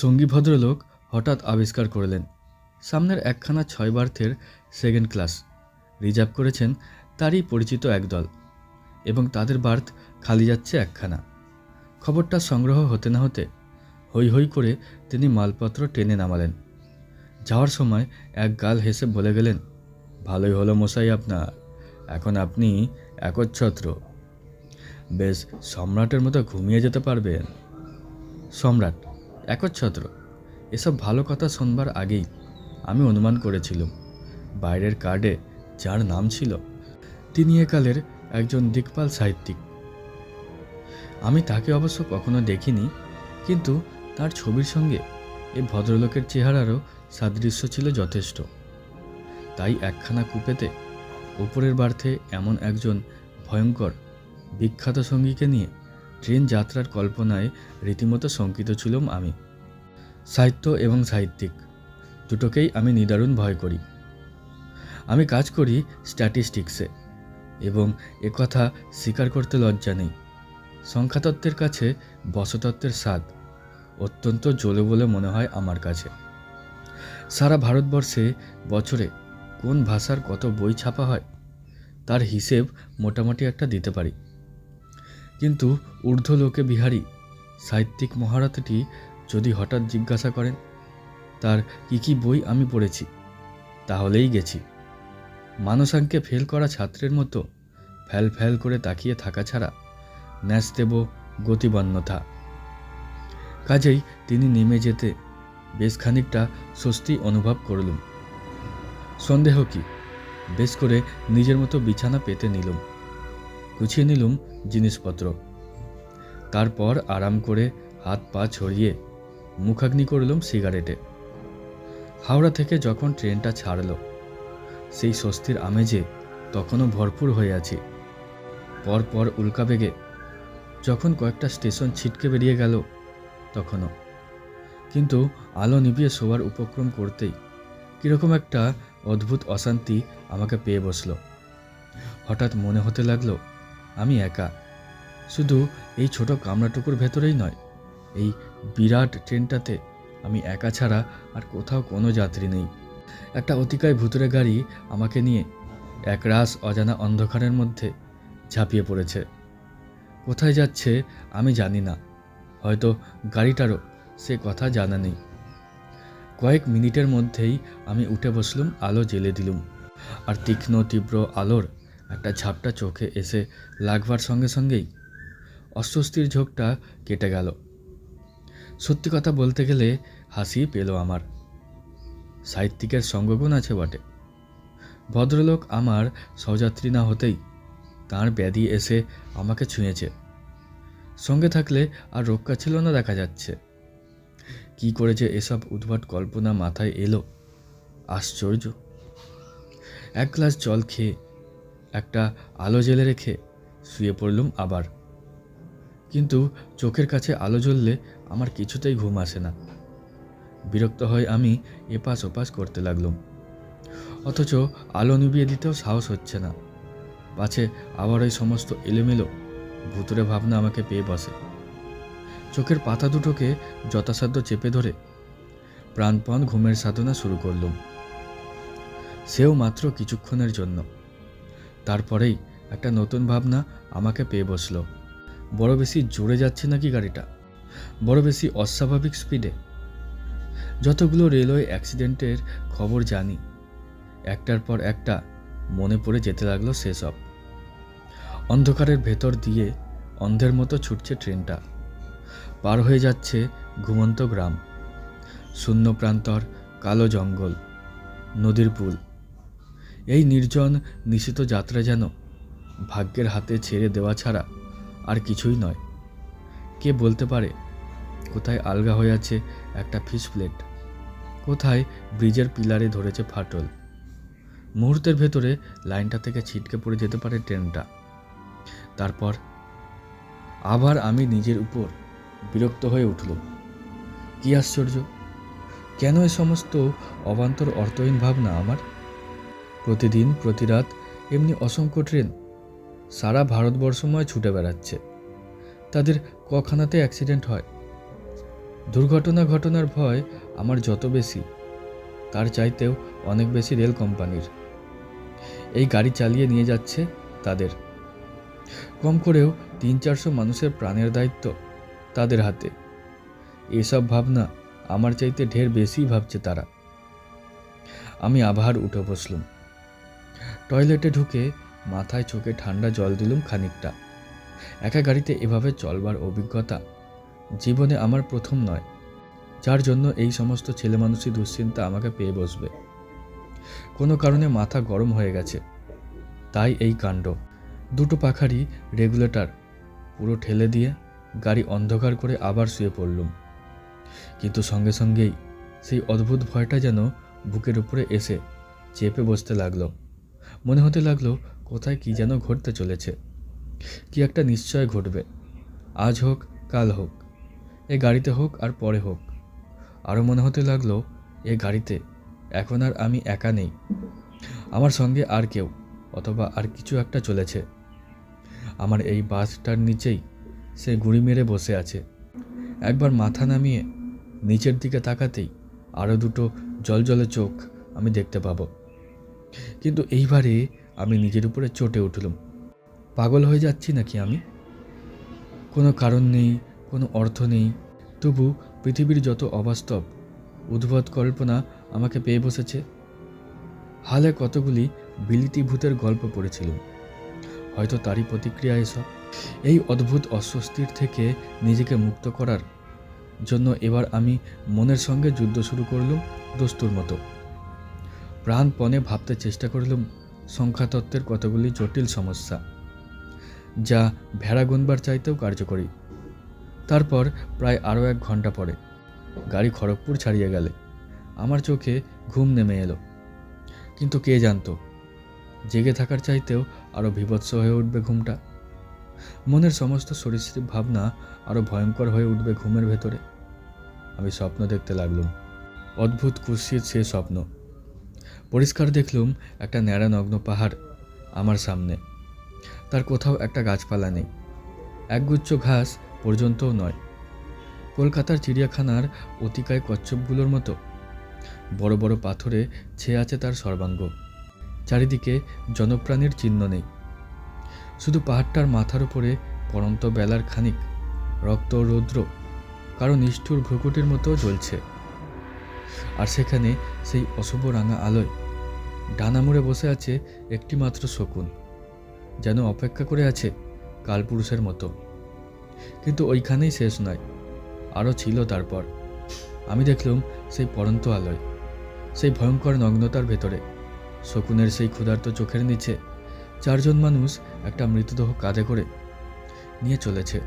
সঙ্গী ভদ্রলোক হঠাৎ আবিষ্কার করলেন। সামনের একখানা ছয় বার্থের সেকেন্ড ক্লাস। রিজার্ভ করেছেন তারই পরিচিত একদল এবং তাদের বার্থ খালি যাচ্ছে একখানা। খবরটা সংগ্রহ হতে না হতে হৈ হৈ করে তিনি মালপত্র টেনে নামালেন। যাওয়ার সময় এক গাল হেসে বলে গেলেন, ভালোই হলো মশাই আপনার, এখন আপনি একচ্ছত্র। বেশ, সম্রাটের মতো ঘুমিয়ে যেতে পারবেন। সম্রাট একচ্ছত্র। এসব ভালো কথা শোনবার আগেই আমি অনুমান করেছিলাম, বাইরের কার্ডে যার নাম ছিল তিনি একালের একজন দিকপাল সাহিত্যিক। আমি তাকে অবশ্য কখনো দেখিনি, কিন্তু তার ছবির সঙ্গে এই ভদ্রলোকের চেহারারও সাদৃশ্য ছিল যথেষ্ট। তাই একখানা কুপেতে উপরের বার্থে এমন একজন ভয়ঙ্কর বিখ্যাত সঙ্গীকে নিয়ে ট্রেন যাত্রার কল্পনায় রীতিমতো শঙ্কিত ছিলাম আমি। সাহিত্য এবং সাহিত্যিক, দুটোকেই আমি নিদারুণ ভয় করি। আমি কাজ করি স্ট্যাটিস্টিক্সে এবং একথা স্বীকার করতে লজ্জা নেই। সংখ্যাতত্ত্বের কাছে বসতত্ত্বের স্বাদ অত্যন্ত জ্বলে বলে মনে হয় আমার কাছে। সারা ভারতবর্ষে বছরে কোন ভাষার কত বই ছাপা হয়, তার হিসেব মোটামুটি একটা দিতে পারি। কিন্তু ঊর্ধ্ব লোকে বিহারী, সাহিত্যিক মহারথটি যদি হঠাৎ জিজ্ঞাসা করেন, তার কি কি বই আমি পড়েছি? তাহলেই গেছি। মানসাঙ্কে ফেল করা ছাত্রের মতো ফ্যাল ফ্যাল করে তাকিয়ে থাকা ছাড়া ন্যাস দেব গতিবন্যতা কাজেই তিনি নেমে যেতে বেশ খানিকটা স্বস্তি অনুভব করলুম। সন্দেহ কি, বেশ করে নিজের মতো বিছানা পেতে নিলুম। গুছিয়ে নিলুম জিনিসপত্র। তারপর আরাম করে হাত পা ছড়িয়ে মুখাগ্নি করলুম সিগারেটে। হাওড়া থেকে যখন ট্রেনটা ছাড়ল, সেই স্বস্তির আমেজে তখনও ভরপুর হয়ে আছি। পরপর উল্কা বেগে যখন কয়েকটা স্টেশন ছিটকে বেরিয়ে গেল, তখনও। কিন্তু আলো নিভিয়ে শোয়ার উপক্রম করতেই কীরকম একটা অদ্ভুত অশান্তি আমাকে পেয়ে বসল। হঠাৎ মনে হতে লাগল আমি একা। শুধু এই ছোট কামরাটুকুর ভেতরেই নয়, এই বিরাট ট্রেনটাতে আমি একা ছাড়া আর কোথাও কোনো যাত্রী নেই। একটা অতিকায় ভুতুরে গাড়ি আমাকে নিয়ে এক রাস অজানা অন্ধকারের মধ্যে ঝাঁপিয়ে পড়েছে। কোথায় যাচ্ছে আমি জানি না, হয়তো গাড়িটারও সে কথা জানা নেই। কয়েক মিনিটের মধ্যেই আমি উঠে বসলুম, আলো জ্বেলে দিলুম, আর তীক্ষ্ণ, তীব্র আলোর একটা ঝাপটা চোখে এসে লাগবার সঙ্গে সঙ্গেই অস্বস্তির ঝোঁকটা কেটে গেল। সত্যি কথা বলতে গেলে হাসি পেল আমার। সাহিত্যিকের সঙ্গগুণ আছে বটে। ভদ্রলোক আমার সহযাত্রী না হতেই তাঁর ব্যাধি এসে আমাকে ছুঁয়েছে। সঙ্গে থাকলে আর রক্ষা ছিল না দেখা যাচ্ছে। কি করে যে এসব উদ্ভট কল্পনা মাথায় এলো, আশ্চর্য। এক গ্লাস জল খেয়ে একটা আলো জেলে রেখে শুয়ে পড়লুম আবার। কিন্তু চোখের কাছে আলো জ্বললে আমার কিছুতেই ঘুম আসে না। বিরক্ত হয়ে আমি এপাশ ওপাশ করতে লাগলুম। অথচ আলো নিবিয়ে দিতেও সাহস হচ্ছে না। পাছে আবার ওই সমস্ত এলোমেলো ভুতুরে ভাবনা আমাকে পেয়ে বসে। চোখের পাতা দুটোকে যথাসাধ্য চেপে ধরে প্রাণপণ ঘুমের সাধনা শুরু করলুম। সেও মাত্র কিছুক্ষণের জন্য। তারপরেই একটা নতুন ভাবনা আমাকে পেয়ে বসল। বড় বেশি জোরে যাচ্ছে নাকি গাড়িটা? বড় বেশি অস্বাভাবিক স্পিডে যতগুলো রেলওয়ে অ্যাক্সিডেন্টের খবর জানি, একটার পর একটা মনে পড়ে যেতে লাগল সেসব। অন্ধকারের ভেতর দিয়ে অন্ধের মতো ছুটছে ট্রেনটা। পার হয়ে যাচ্ছে ঘুমন্ত গ্রাম। শূন্য প্রান্তর কালো জঙ্গল, নদীর পুল। এই নির্জন, নিশিত যাত্রা যেন ভাগ্যের হাতে ছেড়ে দেওয়া ছাড়া আর কিছুই নয়। কে বলতে পারে, কোথায় আলগা হয়ে আছে একটা ফিশ প্লেট? কোথায় ব্রিজের পিলারে ধরেছে ফাটল? মুহূর্তের ভেতরে লাইনটা থেকে ছিটকে পড়ে যেতে পারে ট্রেনটা। তারপর আবার আমি নিজের উপর বিরক্ত হয়ে উঠল। কি আশ্চর্য! কেন এ সমস্ত অবান্তর অর্থহীন ভাবনা আমার? প্রতিদিন প্রতি রাত এমনি অসংখ্য ট্রেন সারা ভারতবর্ষময় ছুটে বেড়াচ্ছে। তাদের কখানাতে অ্যাক্সিডেন্ট হয়। দুর্ঘটনা ঘটনার ভয় আমার যত বেশি, তার চাইতেও অনেক বেশি রেল কোম্পানির। এই গাড়ি চালিয়ে নিয়ে যাচ্ছে তাদের। কম করেও তিন চারশো মানুষের প্রাণের দায়িত্ব তাদের হাতে। এসব ভাবনা আমার চাইতে ঢের বেশি ভাবছে তারা। আমি আবার উঠে বসলুম। টয়লেটে ঢুকে মাথায় চোখে ঠান্ডা জল দিলুম খানিকটা। একা গাড়িতে এভাবে চলবার অভিজ্ঞতা জীবনে আমার প্রথম নয়। যার জন্য এই সমস্ত ছেলে মানুষই দুশ্চিন্তা আমাকে পেয়ে বসবে। কোনো কারণে মাথা গরম হয়ে গেছে। তাই এই কাণ্ড। দুটো পাখারই রেগুলেটর পুরো ঠেলে দিয়ে গাড়ি অন্ধকার করে আবার শুয়ে পড়লুম। কিন্তু সঙ্গে সঙ্গেই সেই অদ্ভুত ভয়টা যেন বুকের উপরে এসে চেপে বসতে লাগল। মনে হতে লাগল, কোথায় কি যেন ঘটতে চলেছে। কি একটা নিশ্চয় ঘটবে। আজ হোক, কাল হোক, এ গাড়িতে হোক আর পরে হোক। আরও মনে হতে লাগল, এ গাড়িতে, এখন আর আমি একা নেই। আমার সঙ্গে আর কেউ, অথবা আর কিছু একটা চলেছে। আমার এই বাসটার নিচেই সে গুড়ি মেরে বসে আছে। একবার মাথা নামিয়ে, নিচের দিকে তাকাতেই আরও দুটো জলজলে চোখ আমি দেখতে পাবো। কিন্তু এইবারে আমি নিজের উপরে চটে উঠলাম। পাগল হয়ে যাচ্ছি নাকি আমি? কোনো কারণ নেই, কোনো অর্থ নেই। তবু পৃথিবীর যত অবাস্তব, উদ্ভট কল্পনা আমাকে পেয়ে বসেছে। হালে কতগুলি বিলিতি ভূতের গল্প পড়েছিলাম। হয়তো তারই প্রতিক্রিয়া এসব। এই অদ্ভুত অস্বস্তির থেকে নিজেকে মুক্ত করার জন্য এবার আমি মনের সঙ্গে যুদ্ধ শুরু করলুম দস্তুর মতো। প্রাণপণে ভাবতে চেষ্টা করলুম, সংখ্যাতত্ত্বের কতগুলি জটিল সমস্যা, যা ভেড়া গুনবার চাইতেও কার্যকরী। তারপর প্রায় আরও এক ঘণ্টা পরে গাড়ি খড়গপুর ছাড়িয়ে গেলে আমার চোখে ঘুম নেমে এলো। কিন্তু কে জানতো, জেগে থাকার চাইতেও আরও বিভৎস হয়ে উঠবে ঘুমটা। মনের সমস্ত সরীসৃপ ভাবনা আরও ভয়ঙ্কর হয়ে উঠবে ঘুমের ভেতরে। আমি স্বপ্ন দেখতে লাগলুম। অদ্ভুত কুৎসিত সে স্বপ্ন। পরিষ্কার দেখলুম একটা ন্যাড়া নগ্ন পাহাড় আমার সামনে। তার কোথাও একটা গাছপালা নেই। একগুচ্ছ ঘাস পর্যন্তও নয়। কলকাতার চিড়িয়াখানার অতিকায় কচ্ছপগুলোর মতো। বড় বড় পাথরে ছেয়ে আছে তার সর্বাঙ্গ। চারিদিকে জনপ্রাণীর চিহ্ন নেই। শুধু পাহাড়টার মাথার উপরে পরন্ত বেলার খানিক রক্ত রৌদ্র, কারও নিষ্ঠুর ভ্রুকুটির মতো জ্বলছে। আর সেখানে সেই অশুভ রাঙা আলোয় ডানা মুড়ে বসে আছে একটি মাত্র শকুন, যেন অপেক্ষা করে আছে কালপুরুষের মতো। কিন্তু ওইখানেই শেষ নয়, আরও ছিল তারপর। আমি দেখলাম সেই পরন্ত আলোয়, সেই ভয়ঙ্কর নগ্নতার ভেতরে, শকুনের সেই ক্ষুধার্ত চোখের নিচে চারজন মানুষ একটা মৃতদেহ কাঁধে করে নিয়ে চলেছে।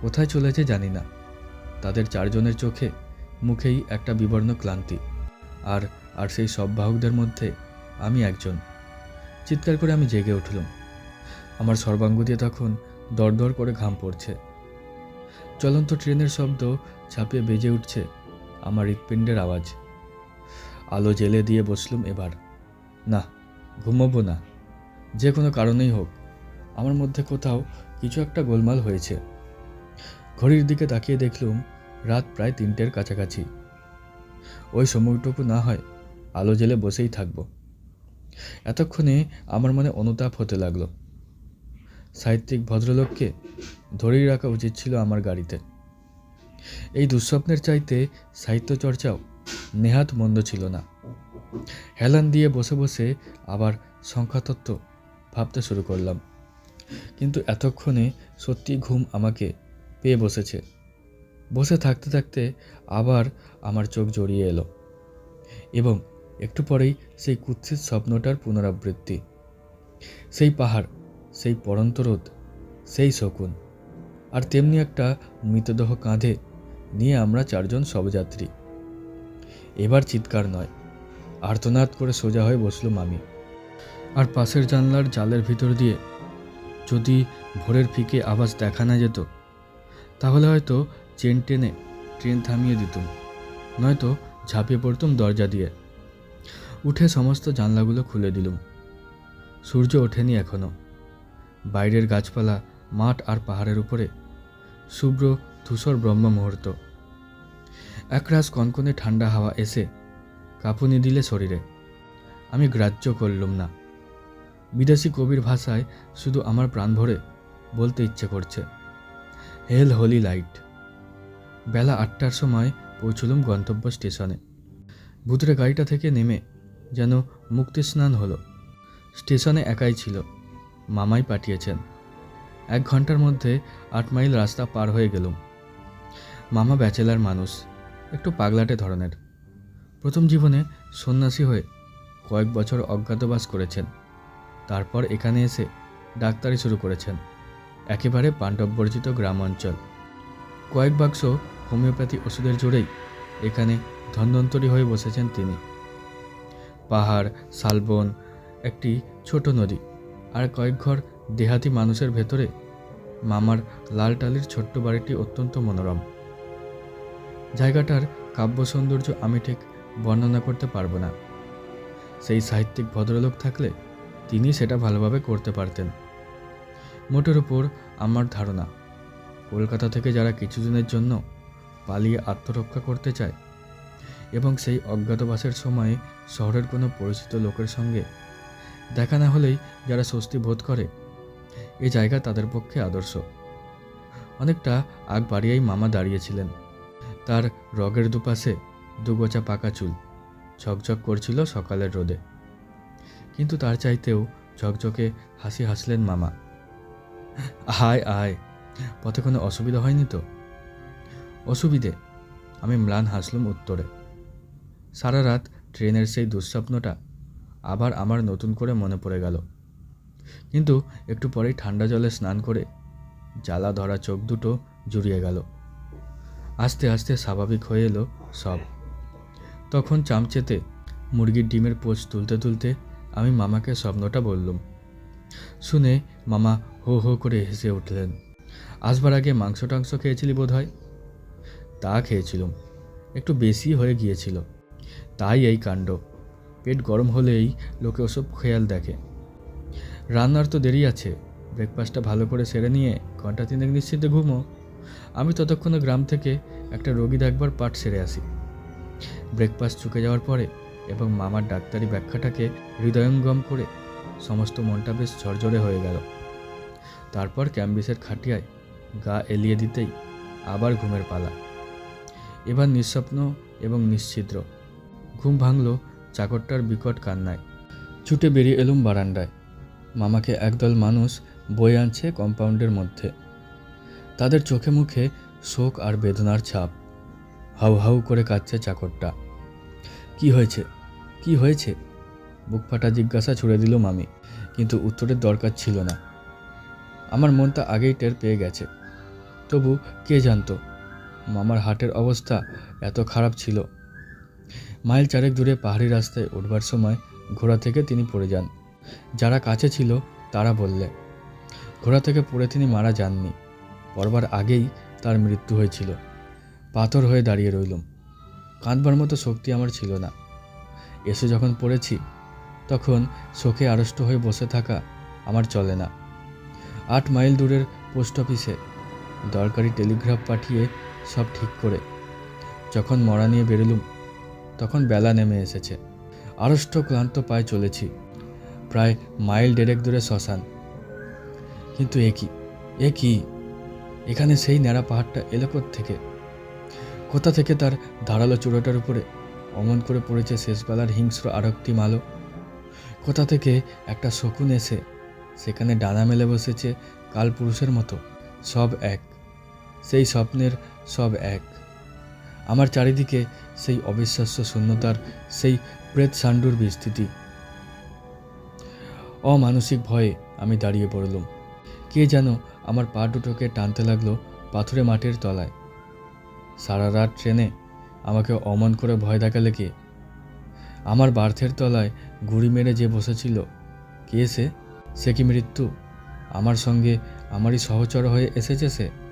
কোথায় চলেছে জানি না, তাদের চারজনের চোখে মুখেই একটা বিবর্ণ ক্লান্তি। আর আর সেই সব বাহকদের মধ্যে আমি একজন। চিৎকার করে আমি জেগে উঠলাম। আমার সর্বাঙ্গ দিয়ে তখন দরদর করে ঘাম পড়ছে। চলন্ত ট্রেনের শব্দ ছাপিয়ে বেজে উঠছে আমার হৃৎপিণ্ডের আওয়াজ। আলো জেলে দিয়ে বসলুম এবার। না, ঘুমাবো না। যে কোনো কারণেই হোক, আমার মধ্যে কোথাও কিছু একটা গোলমাল হয়েছে। ঘড়ির দিকে তাকিয়ে দেখলুম রাত প্রায় তিনটের কাছাকাছি। ওই সময়টুকু না হয় আলো জেলে বসেই থাকব। এতক্ষণে আমার মনে অনুতাপ হতে লাগল। সাহিত্যিক ভদ্রলোককে ধরেই রাখা উচিত ছিল আমার গাড়িতে। এই দুঃস্বপ্নের চাইতে সাহিত্য চর্চাও নেহাত মন্দ ছিল না। হেলান দিয়ে বসে বসে আবার সংখ্যাতত্ত্ব ভাবতে শুরু করলাম। কিন্তু এতক্ষণে সত্যি ঘুম আমাকে পেয়ে বসেছে। বসে থাকতে থাকতে আবার আমার চোখ জড়িয়ে এলো এবং একটু পরেই সেই কুৎসিত স্বপ্নটার পুনরাবৃত্তি। সেই পাহাড়, সেই পরন্ত রোদ, সেই শকুন, আর তেমনি একটা মৃতদেহ কাঁধে নিয়ে আমরা চারজন শবযাত্রী। এবার চিৎকার নয়, আর্তনাদ করে সোজা হয়ে বসলুম মামি। আর পাশের জানলার জালের ভিতর দিয়ে যদি ভোরের ফিকে আওয়াজ দেখা না যেত, তাহলে হয়তো চেন টেনে ট্রেন থামিয়ে দিতুম। নয়তো ঝাঁপিয়ে পড়তুম দরজা দিয়ে। উঠে সমস্ত জানলাগুলো খুলে দিলুম। সূর্য ওঠেনি এখনও বাইরের গাছপালা মাঠ আর পাহাড়ের উপরে শুভ্র ধূসর ব্রহ্ম মুহূর্ত একরাশ কনকনে ঠান্ডা হাওয়া এসে কাঁপুনি দিলে শরীরে। আমি গ্রাহ্য করলুম না। বিদেশি কবির ভাষায় শুধু আমার প্রাণ ভরে বলতে ইচ্ছে করছে। হেল হোলি লাইট। বেলা আটটার সময় পৌঁছলুম গন্তব্য স্টেশনে। ভূতরে গাড়িটা থেকে নেমে যেন মুক্তি স্নান হলো। স্টেশনে একাই ছিল, মামাই পাঠিয়েছেন। এক ঘণ্টার মধ্যে আট মাইল রাস্তা পার হয়ে গেলুম। মামা ব্যাচেলার মানুষ, একটু পাগলাটে ধরনের। প্রথম জীবনে সন্ন্যাসী হয়ে কয়েক বছর অজ্ঞাতবাস করেছেন। তারপর এখানে এসে ডাক্তারি শুরু করেছেন। একেবারে পাণ্ডববর্জিত গ্রাম অঞ্চল কয়েক বাক্স হোমিওপ্যাথি ওষুধের জোরেই এখানে ধন্বন্তরী হয়ে বসেছেন তিনি। পাহাড়, শালবন, একটি ছোট নদী আর কয়েক ঘর দেহাতি মানুষের ভেতরে মামার লাল টালির ছোট্ট বাড়িটি অত্যন্ত মনোরম। জায়গাটার কাব্য সৌন্দর্য আমি ঠিক বর্ণনা করতে পারব না। সেই সাহিত্যিক ভদ্রলোক থাকলে তিনি সেটা ভালোভাবে করতে পারতেন। মোটের উপর আমার ধারণা, কলকাতা থেকে যারা কিছুদিনের জন্য পালিয়ে আত্মরক্ষা করতে চায় এবং সেই অজ্ঞাতবাসের সময়ে শহরের কোনো পরিচিত লোকের সঙ্গে দেখা না হলেই যারা স্বস্তি বোধ করে, এ জায়গা তাদের পক্ষে আদর্শ। অনেকটা আগ বাড়িয়েই মামা দাঁড়িয়েছিলেন। তার রগের দুপাশে দুগোচা পাকা চুল ঝকঝক করছিল সকালের রোদে। কিন্তু তার চাইতেও ঝকঝকে হাসি হাসলেন মামা। আয় আয় পথে কোনো অসুবিধা হয়নি তো? অসুবিধে। আমি ম্লান হাসলুম উত্তরে। সারা রাত ট্রেনের সেই দুঃস্বপ্নটা আবার আমার নতুন করে মনে পড়ে গেল। কিন্তু একটু পরেই ঠান্ডা জলে স্নান করে জ্বালা ধরা চোখ দুটো জুড়িয়ে গেল। আস্তে আস্তে স্বাভাবিক হয়ে এলো সব। তখন চামচেতে মুরগির ডিমের পোচ তুলতে তুলতে আমি মামাকে স্বপ্নটা বললুম। শুনে মামা হো হো করে হেসে উঠলেন। আসবার আগে মাংস টাংস খেয়েছিলি বোধ হয় তা খেয়েছিলুম। একটু বেশি হয়ে গিয়েছিল। তাই এই কাণ্ড। পেট গরম হলেই লোকে ওসব খেয়াল দেখে। রান্নার তো দেরি আছে। ব্রেকফাস্টটা ভালো করে সেরে নিয়ে ঘণ্টা তিনেক নিশ্চিন্তে ঘুমো। আমি ততক্ষণে গ্রাম থেকে একটা রোগী দেখবার পাঠ সেরে আসি। ব্রেকফাস্ট চুকে যাওয়ার পরে এবং মামার ডাক্তারি ব্যাখ্যাটাকে হৃদয়ঙ্গম করে সমস্ত মনটা বেশ ঝরঝরে হয়ে গেল। তারপর ক্যাম্বিসের খাটিয়ায় গা এলিয়ে দিতেই আবার ঘুমের পালা। এবার নিঃস্বপ্ন এবং নিশ্ছিদ্র ঘুম ভাঙল, চাকরটার বিকট কান্নায়। ছুটে বেরিয়ে এলুম বারান্দায়। মামাকে একদল মানুষ বয়ে আনছে কম্পাউন্ডের মধ্যে। তাদের চোখে মুখে শোক আর বেদনার ছাপ। হাউ হাউ করে কাঁদছে চাকরটা। কি হয়েছে? কি হয়েছে? বুক ফাটা জিজ্ঞাসা ছুড়ে দিল মামি, কিন্তু উত্তরের দরকার ছিল না। আমার মনটা আগেই টের পেয়ে গেছে। তবু কে জানতো? মামার হাটের অবস্থা এত খারাপ ছিল। মাইল চারেক দূরে পাহাড়ি রাস্তায় উঠবার সময় ঘোড়া থেকে তিনি পড়ে যান। যারা কাছে ছিল, তারা বললে, ঘোড়া থেকে পড়ে তিনি মারা যাননি। পড়বার আগেই তার মৃত্যু হয়েছিল। পাথর হয়ে দাঁড়িয়ে রইলুম। কাঁদবার মতো শক্তি আমার ছিল না। এসে যখন পড়েছি, তখন শোকে আড়ষ্ট হয়ে বসে থাকা আমার চলে না। আট মাইল দূরের পোস্ট অফিসে দরকারি টেলিগ্রাফ পাঠিয়ে সব ঠিক করে। যখন মরা নিয়ে বেরোলুম, তখন বেলা নেমে এসেছে। আড়ষ্ট ক্লান্ত পায়ে চলেছি। প্রায় মাইল দেড়েক দূরে শ্মশান। কিন্তু এ কি? এ কি? এখানে সেই ন্যাড়া পাহাড়টা এলো থেকে কোথা থেকে তার ধারালো চূড়োটার উপরে অমন করে পড়েছে শেষবেলার হিংস্র আরক্তি মালো? কোথা থেকে একটা শকুন এসে সেখানে ডানা মেলে বসেছে কাল পুরুষের মতো? সব এক। সেই স্বপ্নের সব এক। আমার চারিদিকে সেই অবিশ্বাস্য শূন্যতার সেই প্রেত সান্ডুর বিস্তৃতি। অমানসিক ভয়ে আমি দাঁড়িয়ে পড়লুম। কে যেন আমার পা দুটোকে টানতে লাগল পাথুরে মাটির তলায়। সারা রাত ট্রেনে আমাকে অমন করে ভয় দেখালে কে? আমার বার্থের তলায় গুড়ি মেরে যে বসেছিল, কে সে? সে কি মৃত্যু? আমার সঙ্গে আমারই সহচর হয়ে এসেছে সে?